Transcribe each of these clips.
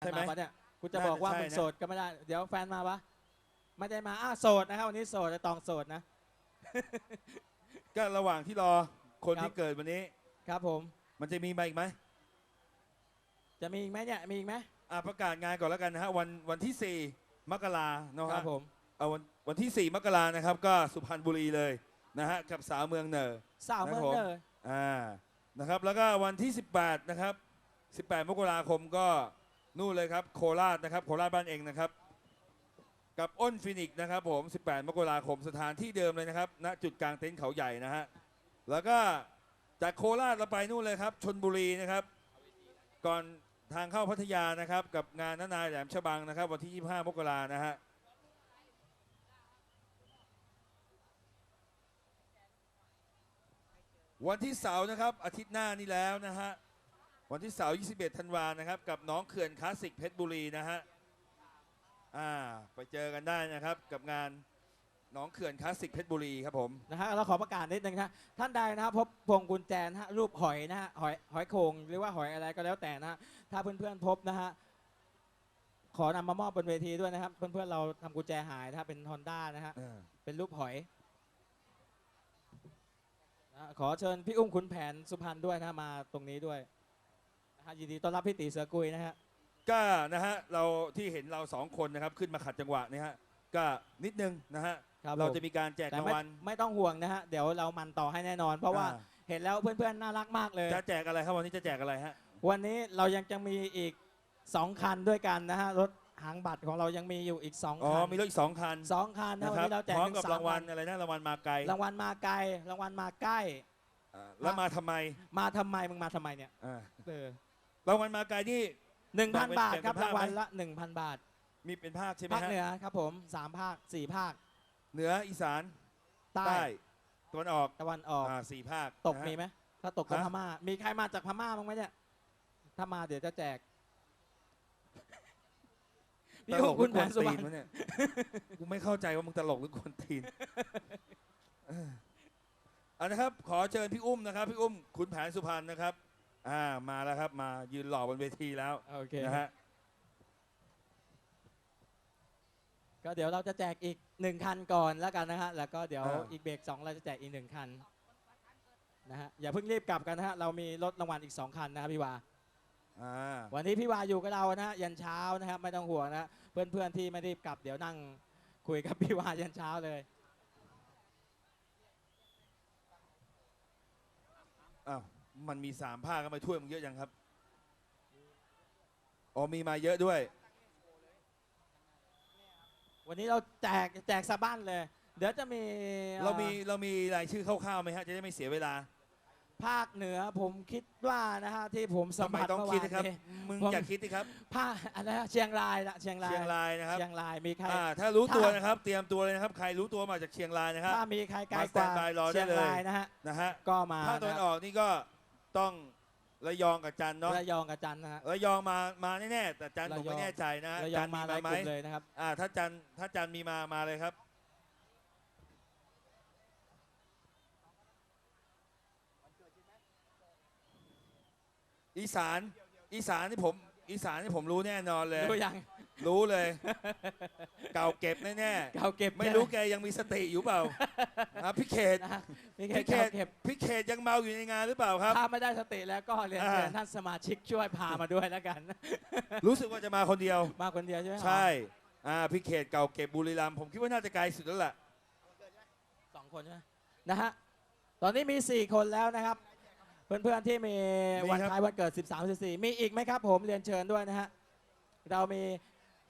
ใช่ไหมาปะเนี่ยกูจะบอกว่าน่าจะมึงใช่นะ โสดก็ไม่ได้ เดี๋ยวแฟนมาปะไม่ได้มาอ้าวโสดนะครับวันนี้โสดแต่ตองโสดนะ ก็ระหว่างที่รอคนครับ ที่เกิดวันนี้ ครับผมมันจะมีมาอีกไหมจะมีอีกไหมเนี่ยมีอีกไหมอะประกาศงานก่อนแล้วกันนะฮะวันวันที่ 4 มกราเนาะครัฮะบผมเอาวันวันที่ 4 มกรานะครับ ก็สุพรรณบุรีเลยนะฮะกับสาวเมืองเหนอ สาวเมืองครับผมเลยอ่านะครับแล้วก็วันที่ 18 นะครับ 18 มกราคมก็ นู่นเลยครับโคราชนะครับโคราชบ้านเองนะครับ กับอ้นฟินิกส์นะครับผม 18 มกราคมสถานที่เดิมเลยนะครับณจุดกลางเต็นท์เขาใหญ่นะฮะแล้วก็จากโคราชเราไปนู่นเลยครับชนบุรีนะครับ ก่อนทางเข้าพัทยานะครับ กับงานนานาแหลมฉบังนะครับ วันที่ 25 มกรานะฮะวันที่เสาร์นะครับอาทิตย์หน้านี้แล้วนะฮะ วันที่เสาร์21 ธันวานะครับ กับน้องเขื่อนคลาสสิกเพชรบุรีนะฮะอ่าไปเจอกันได้นะครับกับงานน้องเขื่อนคลาสสิกเพชรบุรีครับผม นะฮะเราขอประกาศนิดนึงนะท่านใดนะครับพบพวงกุญแจนะฮะรูปหอยนะฮะหอยหอยโขงหรือว่าหอยอะไรก็แล้วแต่นะฮะถ้าเพื่อนๆพบนะฮะขอนำมามอบบนเวทีด้วยนะครับ เพื่อนๆเราทำกุญแจหายนะฮะเป็นฮอนด้านะฮะเป็นรูปหอยนะขอเชิญพี่อุ้มขุนแผนสุพรรณด้วยนะฮะมาตรงนี้ด้วย นะฮะยินดีต้อนรับพี่ตีเสือกุยนะฮะก็นะฮะเราที่เห็นเราสองคนนะครับขึ้นมาขัดจังหวะเนี่ยฮะก็นิดนึงนะฮะครับเราผมจะมีการแจกแต่รางไม่วัล ไม่ต้องห่วงนะฮะ เดี๋ยวเรามันต่อให้แน่นอน เพราะว่าอ่เห็นแล้วเพื่อนๆน่ารักมากเลย จะแจกอะไรครับวันนี้จะแจกอะไรฮะวันนี้เรายังจะมีอีก 2 คันด้วยกันนะฮะ รถหางบัตรของเรายังมีอยู่อีก 2 อ๋อคันมีรถอีกสองคันสองคันนะนะวันครับนี้เราแจกพร้อมถึงกับสมรางวัลคันอะไรนะรางวัลมาไกลรางวัลมาไกลรางวัลมาใกล้ อ่าแล้วมาทำไมมาทำไมมึงมาทำไมเนี่ยอ่าเออ รางวัลมาไกลนี่หนึ่งพันแบ่งเป็นบาทครับแบ่งเป็นรางวัลภาคไหมละหนึ่งพันบาท มีเป็นภาคใช่ไหมภาคฮะเหนือครับผมสามภาคสี่ภาค เหนืออีสานใต้ใต้ตะวันออกตะวันออกอ่าสี่ภาคตกนะฮะมีไหมถ้าตกก็ฮะพม่า มีใครมาจากพม่าบ้างไหมเนี่ยถ้ามาเดี๋ยวจะแจกพี่ตลอุ้มกหคุรืณอแผกวนนสุตีวรรนณวะเนี่ยกูไม่เข้าใจว่ามึงตลกหรือกวนตีนเออเอานะครับ ขอเชิญพี่อุ้มนะครับ พี่อุ้มขุนแผนสุพรรณนะครับ อ่ามาแล้วครับ มายืนหล่อบนเวทีแล้วโอเคนะฮะก็เดี๋ยวเราจะแจกอีกหนึ่งคันก่อนแล้วกันนะฮะ แล้วก็เดี๋ยวอ่าอีกเบรกสองเราจะแจกอีกหนึ่งคันนะฮะอย่าเพิ่งรีบกลับกันนะฮะ เรามีรถรางวัลอีกสองคันนะครับพี่วาอ่าวันนี้พี่วาอยู่กับเรานะฮะยันเช้านะครับไม่ต้องห่วงนะเพื่อนเพื่อนๆที่ไม่รีบกลับเดี๋ยวนั่งคุยกับพี่วายันเช้าเลยอ้าว มันมีสามภาคก็มาช่วยมึงเยอะยังครับ อ๋อมีมาเยอะด้วย วันนี้เราแจกแจกซะบ้านเลย เดี๋ยวจะมีอ่อเรามีเรามีรายชื่อคร่าวๆไหมฮะ จะได้ไม่เสียเวลาภาคเหนือผมคิดว่านะฮะที่ผมสัทำมไมผัสต้องเมื่อคิดวานนะครับ นี้ มึงผม อย่าคิดดิครับ ภาคอะไรนะเชียงรายละเชียงรายเชียงรายนะครับเชียงรายมีใคร อ่าถ้ารู้ตัวถ้า นะครับ เตรียมตัวเลยนะครับ ใครรู้ตัวมาจากเชียงรายนะครับ ถ้ามีใครไกลมากว่าสแตนบายรอได้เชียงเลย รายนะฮะนะฮะ ก็มาภาคตะวันนะออกนี่ก็ ต้องระยองกับจันทร์เนาะระยองกับจันทร์นะฮะระยองมามาแน่ๆแต่จันทร์ผมระยองไม่แน่ใจนะระยอจังนทร์มามีหลายไหมกลุ่มเลยนะครับอ่าถ้าจันทร์ถ้าจันทร์มีมามาเลยครับ อีสานอีสานนี่ผมอีสานนี่ผมรู้แน่นอนเลย รู้ยัง รู้เลย เก่าเก็บแน่เก่าเก็บๆไม่รู้แกยังมีสติอยู่เปล่าอะพี่เขตนะฮะมีพี่แค่เขเก่าตเก็บพี่เขตยังเมาอยู่ในงานหรือเปล่าครับ ถ้าไม่ได้สติแล้วก็เรียนอ่าเชิญท่านสมาชิกช่วยพามาด้วยแล้วกัน รู้สึกว่าจะมาคนเดียว มาคนเดียวใช่ไหมใช่อ่าพี่เขตเก่าเก็บบุรีรัมย์ผมคิดว่าน่าจะไกลสุดแล้วแหละสองคนใช่ไหมนะฮะตอนนี้มี 4 คนแล้วนะครับ เพื่อนๆที่มีวันคล้ายวันเกิด 13 14มีอีกไหมครับผมเรียนเชิญด้วยนะฮะเรามี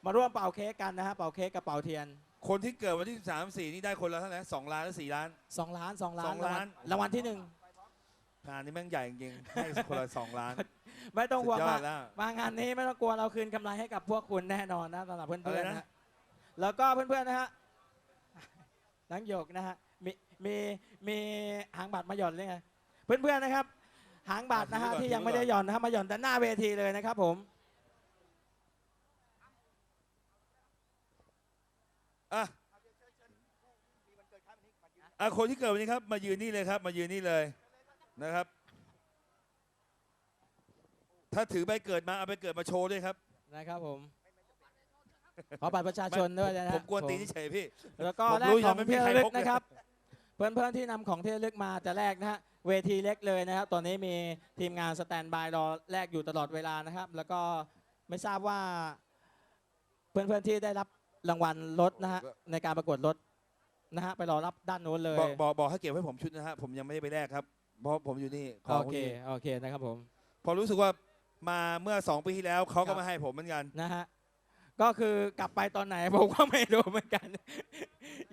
มาร่วมเป่าเค้กกันนะฮะเป่าเค้กกับเป่าเทียนคนที่เกิดวันที่ 13 4 นี่ได้คนละเท่าไหร่สองล้านหรือสี่ล้าน2ล้าน2ล้านสองล้านรางวัลที่หนึ่งงานนี้แม่งใหญ่จริงๆให้คนละสองล้าน ไม่ต้องห่วงสุดยอมาดแล้ว มางานนี้ไม่ต้องกลัวเราคืนกำไรให้กับพวกคุณแน่นอนนะสำหรับเพื่อนอะไรๆนะนะฮะแล้วก็เพื่อนๆนะฮะนังหยกนะฮะมีมีมีหางบัตรมาหย่อนเลยไงเพื่อนๆนะครับ หางบัตรนะฮะที่ยังไม่ได้หย่อนนะครับมาหย่อนด้านหน้าเวทีเลยนะครับผม อะอะคนที่เกิดวันนี้ครับ มายืนนี่เลยครับ มายืนนี่เลยนะครับ ถ้าถือใบเกิดมาเอาใบเกิดมาโชว์ด้วยครับนะครับผม ขอบัตรประชาชนด้วยนะฮะผมกวนตีนเฉยๆพี่ แล้วก็ผมแลกรู้ของยังไม่มีที่ใครระลึกพกเลย นะครับ เพื่อนๆที่นำของที่ระลึกมาจะแลกนะฮะเวทีเล็กเลยนะครับ ตอนนี้มีทีมงานสแตนบายรอแลกอยู่ตลอดเวลานะครับ แล้วก็ไม่ทราบว่าเพื่อนๆที่ได้รับ รางวัลรถนะฮะในการประกวดรถนะฮะไปรอรับด้านนู้นเลย บอกบอกบอกให้เก็บไว้ผมชุดนะฮะผมยังไม่ได้ไปแลกครับ เพราะผมอยู่นี่ของโอเคนี่โอเคนะครับผมพอรู้สึกว่ามาเมื่อสองปีที่แล้วเขาครัก็บมาให้ผมเหมือนกันนะฮะก็คือกลับไปตอนไหนผมก็ไม่รู้เหมือนกัน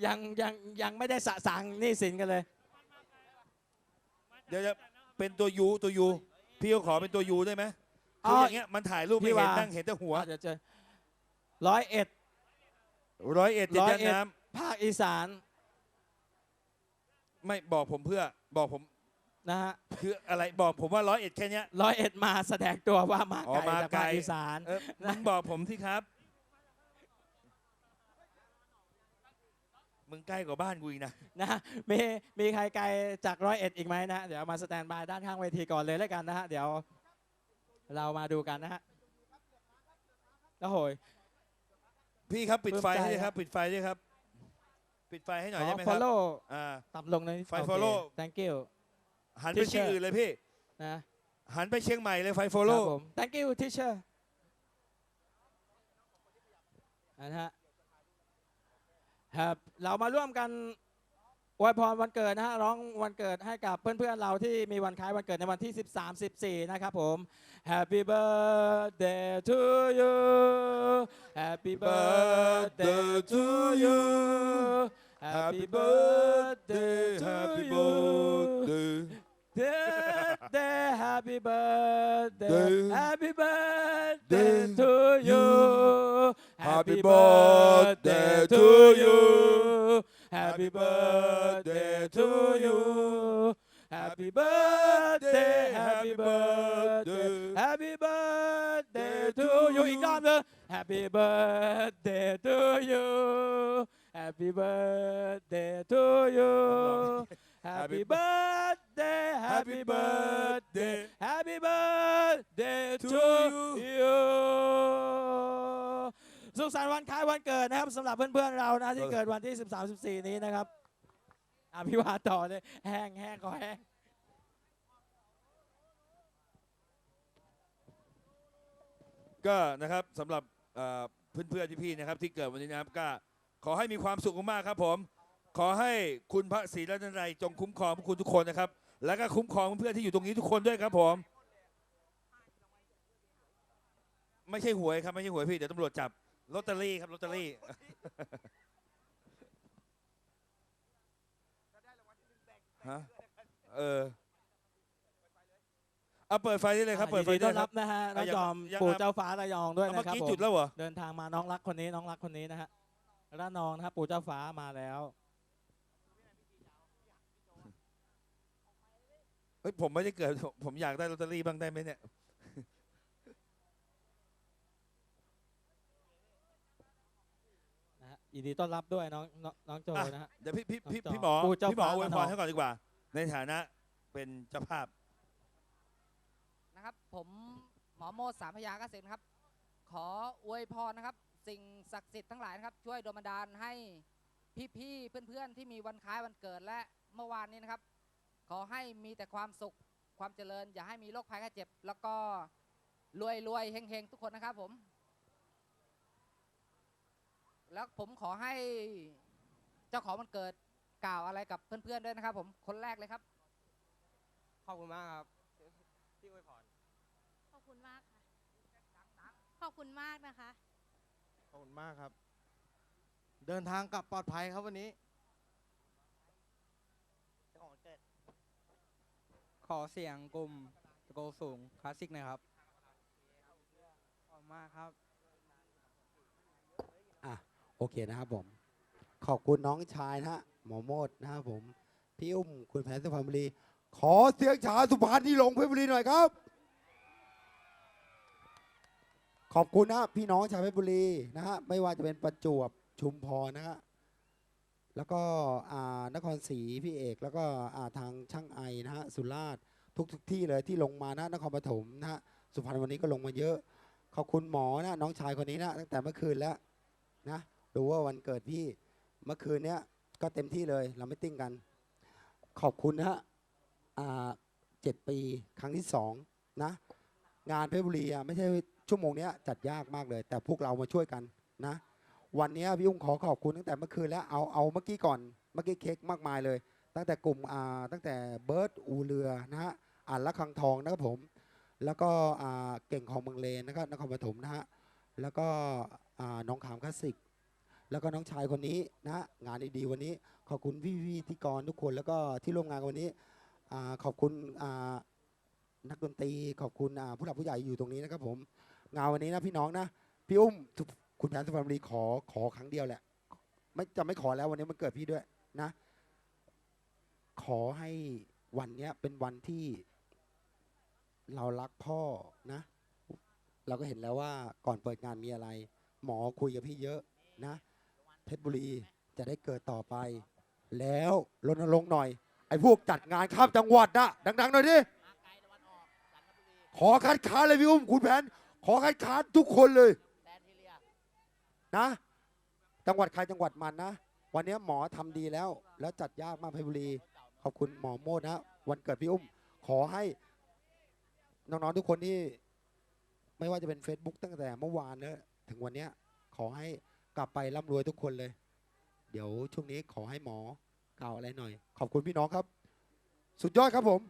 ยังยังยังไม่ได้สะสางหนี้สินกันเลย เดี๋ยวจะเป็นตัวยูตัวยูพี่ก็ขอเป็นตัวยูได้ไหมอ๋คือออย่างเงี้ยมันถ่ายรูปไม่พี่เห็นว่านั่งเห็นแต่หัว เดี๋ยวเจอร้อยเอ็ด ร้อยเอ็ดติดร้อยยันเอ็ดน้ภาคอีสานำไม่บอกผมเพื่อบอกผมนะฮะคืออะไรบอกผมว่าร้อยเอ็ดแค่เนี้ย ร้อยเอ็ดมาแสดงตัวว่ามาอ๋อไกลมาจากไกล ภาคอีสาน เออมึงบอกผมที่ครับ มึงใกล้กว่าบ้านกูอีกนะ นะฮะมีมีใครไกลจากร้อยเอ็ดอีกไหมนะเดี๋ยวมาสแตนบายด้านข้างเวทีก่อนเลยแล้วกันนะฮะเดี๋ยวเรามาดูกันนะฮะแล้วโหย พี่ครับปิดไฟปลื้มใจให้ด้วยคครัรับบปิดไฟด้วยครับ ปิดไฟให้หน่อยขได้อไหมครับ follow อ่า ต่ำลงหน่อยไฟโอเค follow thank you หันไปที่ Teacher อื่นเลยพี่ นะหันไปเชียงใหม่เลยไฟโฟคโล่รับผม thank you teacher นะฮะครับเรามาร่วมกัน อวยพรวันเกิดนะฮะร้องวันเกิดให้กับเพื่อนๆเราที่มีวันคล้ายวันเกิดในวันที่ 13 14 นะครับผม Happy birthday to you Happy birthday to you Happy birthday to you birthday Happy birthday Happy birthday to you Happy birthday to you Happy birthday to you Happy birthday Happy birthday Happy birthday to you อีกรอบหนึง Happy birthday to you Happy birthday to you Happy birthday Happy birthday Happy birthday to you สุขสันต์วันคล้ายวันเกิดนะครับสำหรับเพื่อนๆเรานะที่เกิดวันที่ 13 14 นี้นะครับอภิวาต่อเลยแห้งแห้งก็แห้งก็นะครับสำหรับเอ่อเพื่อนๆพี่ๆนะครับ ที่เกิดวันนี้นะครับก็ขอให้มีความสุขมากๆครับผม ขอให้คุณพระศรีรัตนตรัยจงคุ้มครองพวกคุณทุกคนนะครับ แล้วก็คุ้มครองเพื่อนๆที่อยู่ตรงนี้ทุกคนด้วยครับผม ไม่ใช่หวยครับไม่ใช่หวยพี่เดี๋ยวตำรวจจับ ลอตเตอรี่ครับลอตเตอรี่ฮะเออเอาเปิดไฟได้เลยครับเปิดไฟยินได้ต้อนครัรับ บนะฮะน้องยังจอมยังปู่ครับเจ้าฟ้าระยองด้วยเอานะเมื่อครับกี้ผมจุดแล้วเหรอเดินทางมาน้องรักคนนี้น้องรักคนนี้นะฮะระนองนะครับปู่เจ้าฟ้ามาแล้ว เฮ้ยผมไม่ได้เกิดผมอยากได้ลอตเตอรี่บ้างได้ไหมเนี่ย นะฮะ ยินดีต้อนรับด้วยน้องน้องน้องโจอะนะฮะ เดี๋ยวพี่พี่พี่น้องจอพี่หมอปู่เจ้าพี่หมอฟ้าอวยพระนรอง ให้ก่อนดีกว่า ในฐานะเป็นเจ้าภาพ นะครับผมหมอโมดสามพยาเกษตรนะครับ ขออวยพรนะครับ สิ่งศักดิ์สิทธิ์ทั้งหลายนะครับ ช่วยดลบันดาลให้พี่ๆเพื่อนๆ ที่มีวันคล้ายวันเกิดและเมื่อวานนี้นะครับ ขอให้มีแต่ความสุขความเจริญ อย่าให้มีโรคภัยไข้เจ็บ แล้วก็รวยรวยๆเฮงๆ ทุกคนนะครับผม แล้วผมขอให้เจ้าของวันเกิดกล่าวอะไรกับเพื่อนๆด้วยนะครับ ผมคนแรกเลยครับ ขอบคุณมากครับ ที่อวยพรขอบคุณมากค่ะ ขอบคุณมากนะคะ ขอบคุณมากครับ เดินทางกลับปลอดภัยครับวันนี้ เจ้าของวันเกิดขอเสียงกลุ่มตะโกสูงคลาสสิกหนะครับ ขอบคุณมากครับ โอเคนะครับผม ขอบคุณน้องชายนะฮะหมอโมดนะครับผม พี่อุ้มคุณแผนสุพรรณบุรี ขอเสียงชาสุพรรณที่ลงเพชรบุรีหน่อยครับ ขอบคุณนะพี่น้องชาวเพชรบุรีนะฮะไม่ว่าจะเป็นประจวบชุมพรนะฮะแล้วก็อานครศรีพี่เอก แล้วก็อาทางช่างไอนะฮะสุราษฎร์ทุกทุกที่เลยที่ลงมานะนครปฐมนะฮะสุพรรณวันนี้ก็ลงมาเยอะ ขอบคุณหมอนะน้องชายคนนี้นะตั้งแต่เมื่อคืนแล้วนะ ดูว่าวันเกิดพี่เมื่อคืนเนี้ยก็เต็มที่เลยเราไม่ติ้งกัน ขอบคุณนะฮะอ่าเจ็ดปีครั้งที่สองนะ งานเพชรบุรีอะไม่ใช่ชั่วโมงเนี้ยจัดยากมากเลย แต่พวกเรามาช่วยกันนะ วันนี้พี่อุ้งขอขอบคุณตั้งแต่เมื่อคืนแล้วเอาเอาเมื่อกี้ก่อนเมื่อกี้เค้กมากมายเลย ตั้งแต่กลุ่มอ่าตั้งแต่เบิร์ดอูเรือนะฮะอ่านละคังทองนะครับผม แล้วก็อ่าเก่งของเมืองเลนนะครับนครปฐมนะฮะแล้วก็อ่าน้องขามคลาสสิก แล้วก็น้องชายคนนี้นะงานดีๆวันนี้ ขอบคุณพี่พี่ที่กรทุกคนแล้วก็ที่ร่วมงานวันนี้อ่าขอบคุณอ่านักดนตรีขอบคุณอ่าผู้หลักผู้ใหญ่อยู่ตรงนี้นะครับผมงานวันนี้นะพี่น้องนะพี่อุ้มทุกคุณแผนสุพรรณบุรีขอขอครั้งเดียวแหละ ไม่จะไม่ขอแล้ววันนี้มันเกิดพี่ด้วยนะ ขอให้วันเนี้ยเป็นวันที่ เรารักพ่อนะ เราก็เห็นแล้วว่าก่อนเปิดงานมีอะไร หมอคุยกับพี่เยอะนะ เพชรบุรีจะได้เกิดต่อไป แล้วรณรงค์หน่อย ไอ้พวกจัดงานข้ามจังหวัดนะดังๆหน่อยดิขอคัดค้านเลยพี่อุ้มคุณแผน ขอคัดค้านทุกคนเลยนะ จังหวัดใครจังหวัดมันนะ วันนี้หมอทำดีแล้ว แล้วจัดยากมากเพชรบุรี ขอบคุณหมอโมดนะ วันเกิดพี่อุ้ม ขอให้น้องๆทุกคนที่ ไม่ว่าจะเป็น Facebook ตั้งแต่เมื่อวานเนอะถึงวันนี้ขอให้ กลับไปร่ำรวยทุกคนเลย เดี๋ยวช่วงนี้ขอให้หมอกล่าวอะไรหน่อย ขอบคุณพี่น้องครับ สุดยอดครับผม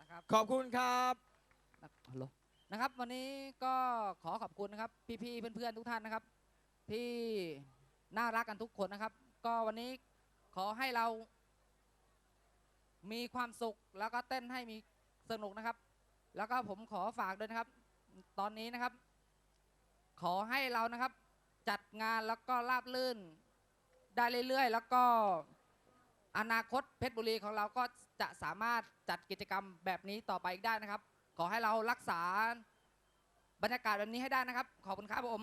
นะครับขอบคุณครับฮัลโหลนะครับ วันนี้ก็ขอขอบคุณนะครับ พี่ๆเพื่อนๆทุกท่านนะครับ ที่น่ารักกันทุกคนนะครับ ก็วันนี้ขอให้เรามีความสุขแล้วก็เต้นให้มีสนุกนะครับ แล้วก็ผมขอฝากด้วยนะครับ ตอนนี้นะครับ ขอให้เรานะครับ จัดงานแล้วก็ราบลื่น ได้เรื่อยๆ แล้วก็อนาคตเพชรบุรีของเราก็จะสามารถจัดกิจกรรมแบบนี้ต่อไปอีกได้นะครับ ขอให้เรารักษาบรรยากาศแบบนี้ให้ได้นะครับ ขอบคุณครับผม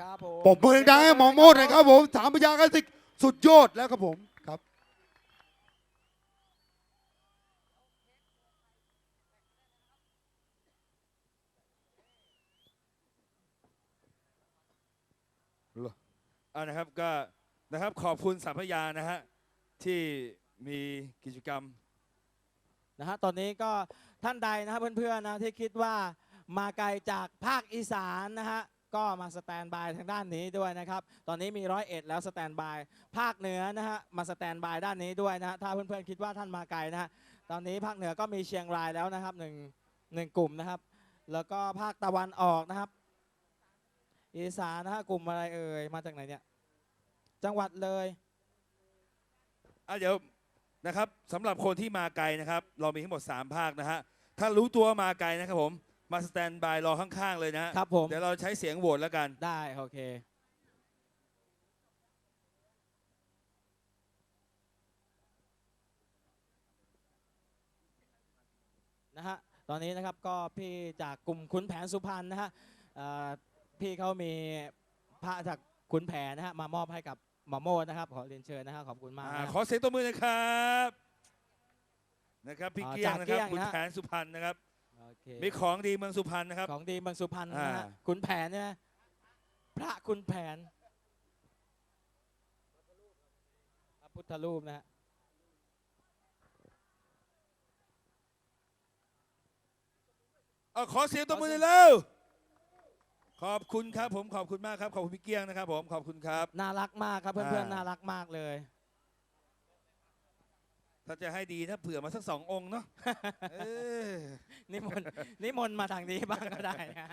ครับผม ปมมือดังๆให้หมอโมดหน่อยครับผมสามพยาคลาสสิกสุดยอดแล้วครับผม ครับอ่านะครับก็นะครับขอบคุณสัมพยานะฮะที่มีกิจกรรม นะฮะตอนนี้ก็ท่านใดนะครับเพื่อนๆนะที่คิดว่ามาไกลจากภาคอีสานนะฮะก็มาสแตนบายทางด้านนี้ด้วยนะครับ ตอนนี้มีร้อยเอ็ดแล้วสแตนบายภาคเหนือนะฮะมาสแตนบายด้านนี้ด้วยนะฮะถ้าเพื่อนๆคิดว่าท่านมาไกลนะฮะตอนนี้ภาคเหนือก็มีเชียงรายแล้วนะครับหนึ่งหนึ่งกลุ่มนะครับ แล้วก็ภาคตะวันออกนะครับ อีสานนะฮะกลุ่มอะไรเอ่ยมาจากไหนเนี่ยจังหวัดเลยอะเดี๋ยวนะครับสำหรับคนที่มาไกลนะครับ เรามีทั้งหมด 3 ภาคนะฮะถ้ารู้ตัวว่ามาไกลนะครับผมมาสแตนบายรอข้างๆเลยนะฮะครับผมเดี๋ยวเราใช้เสียงโหวตแล้วกัน ได้โอเค นะฮะตอนนี้นะครับก็พี่จากกลุ่มขุนแผนสุพรรณนะฮะเอ่อ พี่เขามีพระจากขุนแผนนะฮะมามอบให้กับหมอโมดนะครับ ขอเรียนเชิญนะฮะขอบคุณมากอ่านะขอเสียงตัวมือหนะครับนะครับพี่อ่าเกียงจากนะเกี้ครับยงคุณนะฮะแผนสุพรรณนะครับโอเคมีของดีเมืองสุพรรณนะครับ ของดีเมืองสุพรรณนะฮะอ่า ขุนแผนเนี่ยพระขุนแผนพระพุทธรูปนะฮะเอาขอเสียงตัวมือหน่อยเร็ว ขอบคุณครับผมขอบคุณมากครับขอบคุณพี่เกียงนะครับผมขอบคุณครับ น่ารักมากครับเพื่อนอ่าๆน่ารักมากเลย ถ้าจะให้ดีนะเผื่อมาสักสององค์เนาะเออนิมนต์ นิมนต์มาทางนี้บ้างก็ได้นะฮะ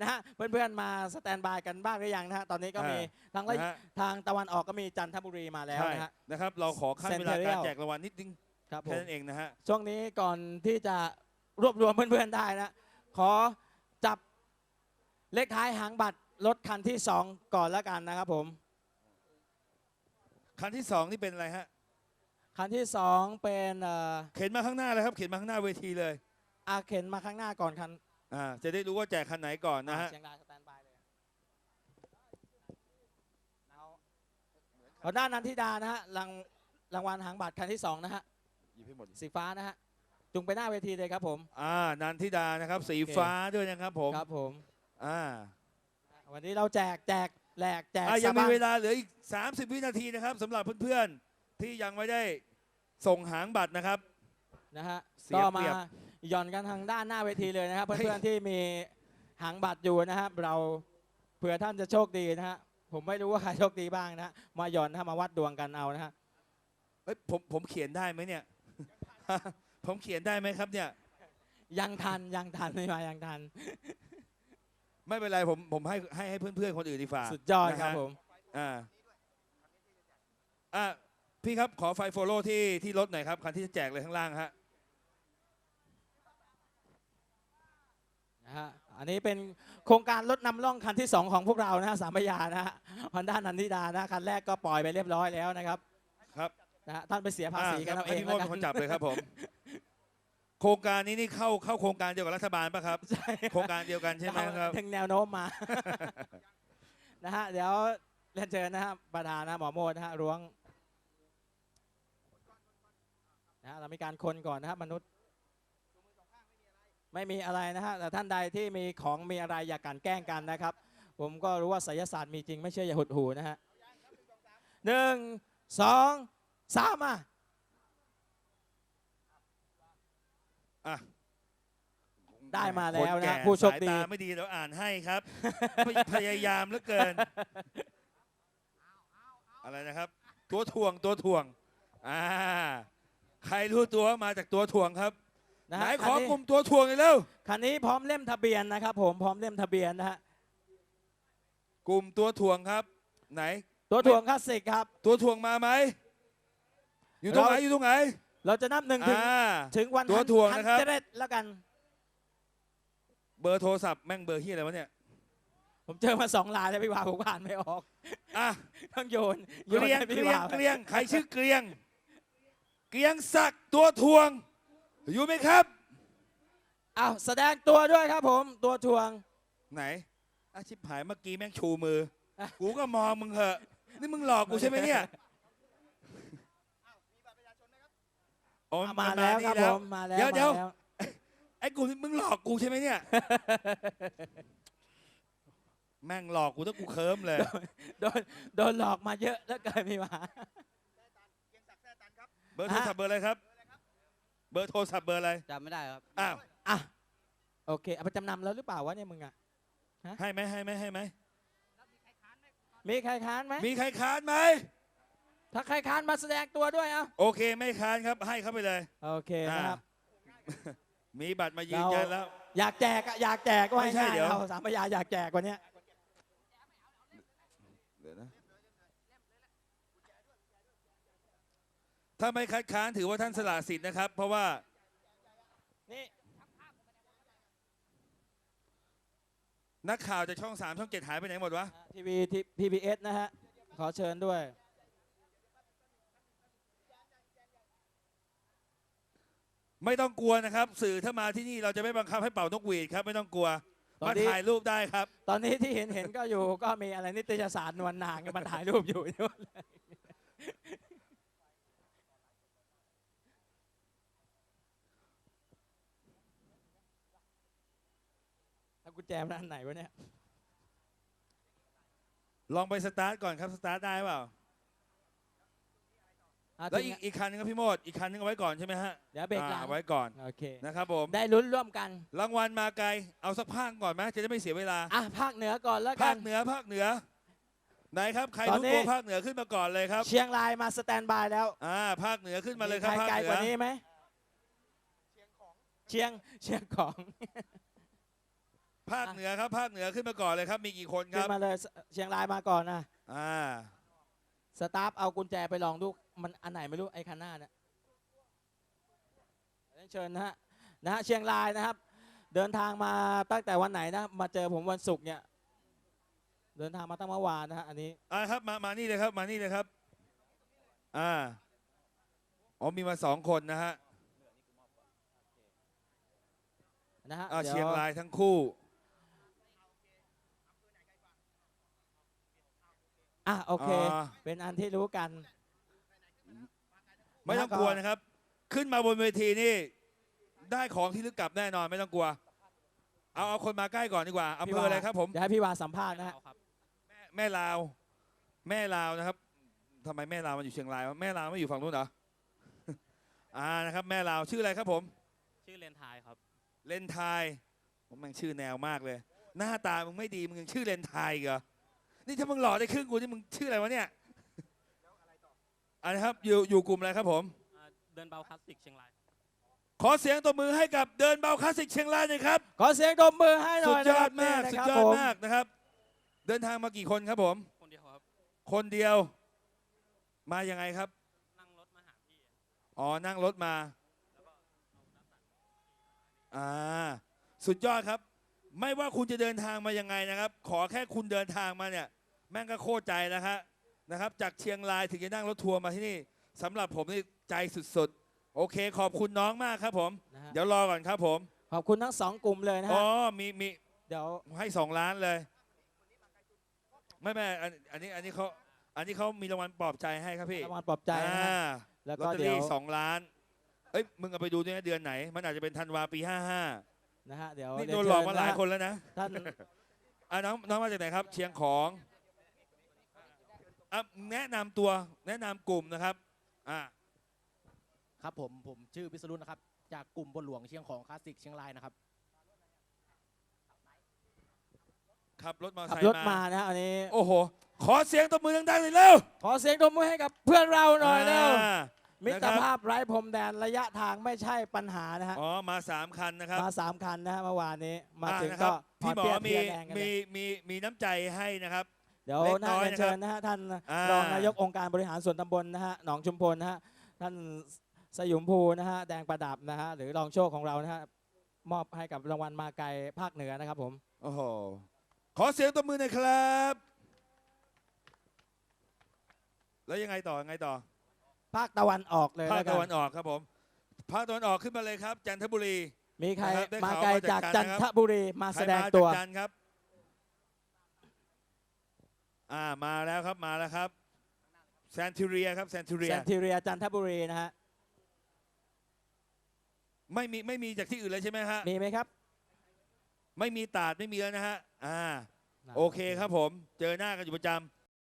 นะฮะเพื่อนๆ มาสแตนบายกันบ้างหรือยังนะฮะ ตอนนี้ก็มีทางละนะฮะทางตะวันออกก็มีจันทบุรีมาแล้วใช่นะฮะ นะครับเราขอขั้นเวลา Centennial การแจกรางวัลนิดนึงครับผแค่ม นั้นเองนะฮะช่วงนี้ก่อนที่จะรวบรวมเพื่อนๆ ได้นะ ขอจับ เลขท้ายหางบัตรรถคันที่สองก่อนแล้วกันนะครับผม คันที่สองนี่เป็นอะไรฮะ คันที่สองเป็นเอ่อเข็นมาข้างหน้าเลยครับ เข็นมาข้างหน้าเวทีเลย อาเข็นมาข้างหน้าก่อนคันอ่า จะได้รู้ว่าแจกคันไหนก่อนนะฮะ เชียงรายสแตนบายเลยเอาเอาด้านนันทิดานะฮะรางรางวัลหางบัตรคันที่สองนะฮะหยิบให้หมด สีฟ้านะฮะจุงไปหน้าเวทีเลยครับผม อ่า นันทิดานะครับ สีโอเคฟ้าด้วยนะครับผม ครับผม อ่าวันนี้เราแจกแจกแหลกแจกอะยังมีสะบั้เวลาเหลืออีก 30 วินาทีนะครับสำหรับเพื่อนๆ ที่ยังไม่ได้ส่งหางบัตรนะครับ นะฮะเสียก็เปมารียบ หย่อนกันทางด้านหน้าเวทีเลยนะครับเฮ้ยเพื่อนๆที่มีหางบัตรอยู่นะครับเราเผื่อท่านจะโชคดีนะฮะผมไม่รู้ว่าใครโชคดีบ้างนะฮะมาหย่อนนะฮะมาวัดดวงกันเอานะฮะเอ้ยผมผมเขียนได้ไหมเนี่ย ผมเขียนได้ไหมครับเนี่ย ยังทันยังทันไม่มายังทัน ไม่เป็นไรผมผมให้ให้ให้เพื่อนๆคนอื่นดีฝ่าสุดยอดนะฮะครับผม อ่าอะพี่ครับขอไฟโฟโล่ที่ที่รถหน่อยครับคันที่จะแจกเลยข้างล่างฮะ นะฮะ อันนี้เป็นโครงการรถนำร่องคันที่ 2 ของพวกเรานะฮะสามพยานะฮะฮอนด้านันทิดานะคันแรกก็ปล่อยไปเรียบร้อยแล้วนะครับครับ นะฮะท่านไปเสียภาษีกันอะเอาให้เองพี่โมแล้วดกัเป็นคนจับเลยครับผม โครงการนี้นี่เข้าเข้าโครงการเดียวกับรัฐบาลปะครับ ใช่โครงการเดียวกันใช่ไหมครับถึงแนวโน้มมา นะฮะ เดี๋ยวเรียนเชิญนะฮะประธานนะหมอโมดนะฮะร้วงนะฮะเรามีการคนก่อนนะครับมนุษย์ ไม่มีอะไรนะฮะแต่ท่านใดที่มีของมีอะไรอย่ากกลันแกล้งกันนะครับ ผมก็รู้ว่าไสยศาสตร์มีจริงไม่เชื่ออย่าหดหูนะฮะหนึ่งสองสามอะ อะได้มาแล้วคนนะก่ผู้โชคดี สายตาไม่ดีเราอ่านให้ครับ พยายามเหลือเกิน อะไรนะครับ ตัวถ่วงตัวถ่วง อ่า ใครรู้ตัวว่ามาจากตัวถ่วงครับ นะไหนฮะขอคันนี้กลุ่มตัวถ่วงเลยเร็ว คันนี้พร้อมเล่มทะเบียนนะครับ ผมพร้อมเล่มทะเบียนนะฮะกลุ่มตัวถ่วงครับ ไหน ตัวถ่วงคลาสสิกครับ ตัวถ่วงมาไหม อยู่ตรงไหนเรา อยู่ตรงไหน เราจะนับหนึ่งถึงอ่า ถึงวันตัวถ่วงนะครับ เจเรตแล้วกัน เบอร์โทรศัพท์แม่งเบอร์ที่อะไรวะเนี่ยผมเจอมาสองลายแล้วพี่วาผมก็อ่านไม่ออกอะต้องโยนโยเกนลียงให้เกพี่ลียงวาเกลียงใครชื่อเกลียง เกลียงศักดิ์ตัวถ่วง อยู่ไหมครับ อ้าวแสดงตัวด้วยครับผมตัวถ่วง ไหนอาชิบหายเมื่อกี้แม่งชูมืออะกูก็มองมึงเหอะ นี่มึงหลอกกูใช่ไหมเนี่ยโอ้อะมาแล้วครับนี่ผมมาแล้วเดี๋ยวเดี๋ยวมาแล้วไอ้กูนี่มึงหลอกกูใช่ไหมเนี่ย แม่งหลอกกูถ้ากูเคิมเลย โดนโดนหลอกมาเยอะแล้วเกินพี่วา เบอร์โทรศัพท์เบอร์อะไรครับ เบอร์โทรศัพท์เบอร์อะไรจำไม่ได้ครับ อ้าวอะโอเคเอาไปจำนำแล้วหรือเปล่าวะเนี่ยมึงอะ ให้ไหมให้ไหมให้ไหมมีใครค้านไหมมีใครค้านไหม ถ้าใครค้านมาแสดงตัวด้วยเอะโอเคไม่ค้านครับให้เข้าไปเลยโอเคนะครับอ่ามีบัตรมายืนยันแล้ว อยากแจกอะอยากแจกก็ไม่ให้ใช่ง่ายเดี๋ยวเราสามพยาอยากแจกกว่านี้เดี๋ยวนะถ้าไม่คัดค้านถือว่าท่านสละสิทธิ์นะครับ เพราะว่านี่นักข่าวจากช่อง3ช่อง7หายไปไหนหมดวะทีวีทีพีเอสนะฮะ ขอเชิญด้วย ไม่ต้องกลัวนะครับ สื่อถ้ามาที่นี่เราจะไม่บังคับให้เป่านกหวีดครับ ไม่ต้องกลัวตอนมานี้ ถ่ายรูปได้ครับ ตอนนี้ที่เห็นเห็นก็อยู่ ก็มีอะไรนิตยสารนวลนางกันมาถ่ายรูปอยู่ด้วยถ้ากุญแจมันอันไหนวะเนี่ย ลองไปสตาร์ทก่อนครับสตาร์ทได้เปล่าอะ แล้วทีอีมกอีกคันนึงครับพี่โมดอีกคันนึงเอาไว้ก่อนใช่ไหมฮะเดี๋ยวเบรกหลัอ่างไว้ก่อนโอเค นะครับผมได้ลุ้นร่วมกัน รางวัลมาไกลเอาสักภาคก่อนไหมจะได้ไม่เสียเวลา อะ ภาคเหนือก่อนแล้วกัภาน คเหนือภาคเหนือไหนครับใครตอนรู้นี้ ตัวภาคเหนือขึ้นมาก่อนเลยครับเชียงรายมาสแตนบายแล้วอ่าภาคเหนือขึ้นมาเลยครับใครภาคไกลเหนืกอว่านี้ไหมเชียงเชียงของภาคเหนือครับภาคเหนือขึ้นมาก่อนเลยครับ มีกี่คนคขึ้รับนมาเลยเชียงรายมาก่อนนะอ่าสตาฟเอากุญแจไปลองดู มันอันไหนไม่รู้ไอ้คันหน้าเนี่ยเชิญนะฮะนะฮะเชียงรายนะครับ เดินทางมาตั้งแต่วันไหนนะมาเจอผมวันศุกร์เนี่ยเดินทางมาตั้งเมื่อวานนะฮะอันนี้อ่าครับมามานี่เลยครับมานี่เลยครับอ่าอ๋อมีมาสองคนนะฮะนะฮะอ่าดี๋วเชียงรายทั้งคู่ อะโอเคอ่าเป็นอันที่รู้กัน ไม่ต้องแล้วก็กลัวนะครับ ขึ้นมาบนเวทีนี่ ได้ของที่ลึกกลับแน่นอนไม่ต้องกลัว เอาเอาคนมาใกล้ก่อนดีกว่าอำพี่เภอวาอะไรครับผมเดี๋ยวให้พี่วาสัมภาษณ์นะฮะแม่แม่ลาว แม่ลาวนะครับทำไมแม่ลาวมันอยู่เชียงรายวะแม่ลาวไม่อยู่ฝั่งนู้นเหรอ อ่านะครับ แม่ลาวชื่ออะไรครับผม ชื่อเลนไทายครับ เลนไทายผมแม่งชื่อแนวมากเลย หน้าตามึงไม่ดีมึงยังชื่อเลนไทายอีกเหรอนี่ถ้ามึงหล่อได้ครึ่งกูนี่มึงชื่ออะไรวะเนี่ย อันนะครับอยู่อยู่กลุ่มอะไรครับผม อ่าเดินเบาคลาสสิกเชียงราย ขอเสียงตบมือให้กับเดินเบาคลาสสิกเชียงรายหน่อยครับ ขอเสียงตบมือให้หน่สุอดยยนะคอรัดบมาก นี่สุนะดครับยอดผมมากนะครับ เดินทางมากี่คนครับผม คนเดียวครับ คนเดียว มายังไงครับ นั่งรถมาหาพี่ อ๋อ นั่งรถมา อ่า สุดยอดครับ ไม่ว่าคุณจะเดินทางมายังไงนะครับ ขอแค่คุณเดินทางมาเนี่ย แม่งก็โคตรใจนะฮะ นะครับจากเชียงรายถึงจะนั่งรถทัวร์มาที่นี่สำหรับผมนี่ใจสุดๆ โอเค ขอบคุณน้องมากครับผม นะฮะ เดี๋ยวรอก่อนครับผมขอบคุณทั้งสองกลุ่มเลยนะอ๋ฮะอมีมีเดี๋ยวให้สองล้านเลยไม่ไม่อันอันนี้อันนี้เขาอันนี้เขามีรางวัลปลอบใจให้ครับพี่รางวัลปลอบใจนะอ่าฮะแล้วลอก็ตเตอเดี๋ยว รี่สองล้านเอ้ยมึงเอาไปดูด้วยนะเดือนไหน มันอาจจะเป็นธันวาปีห้าห้านะฮะเดี๋ยวนี่เดี๋โดยวนหลอกเชิญมาหลายะฮะคนแล้วนะ ท่าน อะน้องน้องมาจากไหนครับ เชียงของ อะแนะนำตัวแนะนำกลุ่มนะครับอ่าครับผมผมชื่อพิสรุตนะครับ จากกลุ่มบนหลวงเชียงของคลาสสิกเชียงรายนะครับ ขับรถมอเตอร์ขัไซบรถค์มามานะฮะอันนี้ โอ้โห ขอเสียงตบมือดังๆเลยเร็วขอเสียงตบมือให้กับเพื่อนเราหน่อยเร็วอ่ามิตรภาพไร้พรมแดนระยะทางไม่ใช่ปัญหานะฮะ อ๋อมาสามคันนะครับมาสามคันนะฮะเมื่อวานนี้ มาอะถึงนะคก็รับพี่หมอเปียมีเปียแดงกันเลมียมีมีน้ำใจให้นะครับเดี๋ยวเล็กน่าน้อยจะนะครับเชิญนะฮะท่านอ่ารองนายกองค์การบริหารส่วนตำบลนะฮะหนองชุมพลนะฮะท่านสยุมภูนะฮะแดงประดับนะฮะหรือรองโชคของเรานะฮะมอบให้กับรางวัลมาไกลภาคเหนือนะครับผมโอ้โหขอเสียงตบมือหน่อยครับ แล้วยังไงต่อยังไงต่อ ภาคตะวันออกเลยภาคแล้วกัตะวันนออกครับผมภาคตะวันออกขึ้นมาเลยครับ จันทบุรี มีใครนะครับได้มาข่าวไกลมาจาจากกจัจันนทร์ทบุรีมาใครแสดงมาตัวจากจันทร์ครับ อ่ามาแล้วครับมาแล้วครับแซนทูเรียครับแซนทูเรีแซยนติเรียจันทบุรีนะฮะไม่มีไม่มีจากที่อื่นเลยใช่ไหมฮะมีไหมครับ ไม่มีตาดไม่มีแล้วนะฮะอ่านะโอเคครับผม เจอหน้ากันอยู่ประจ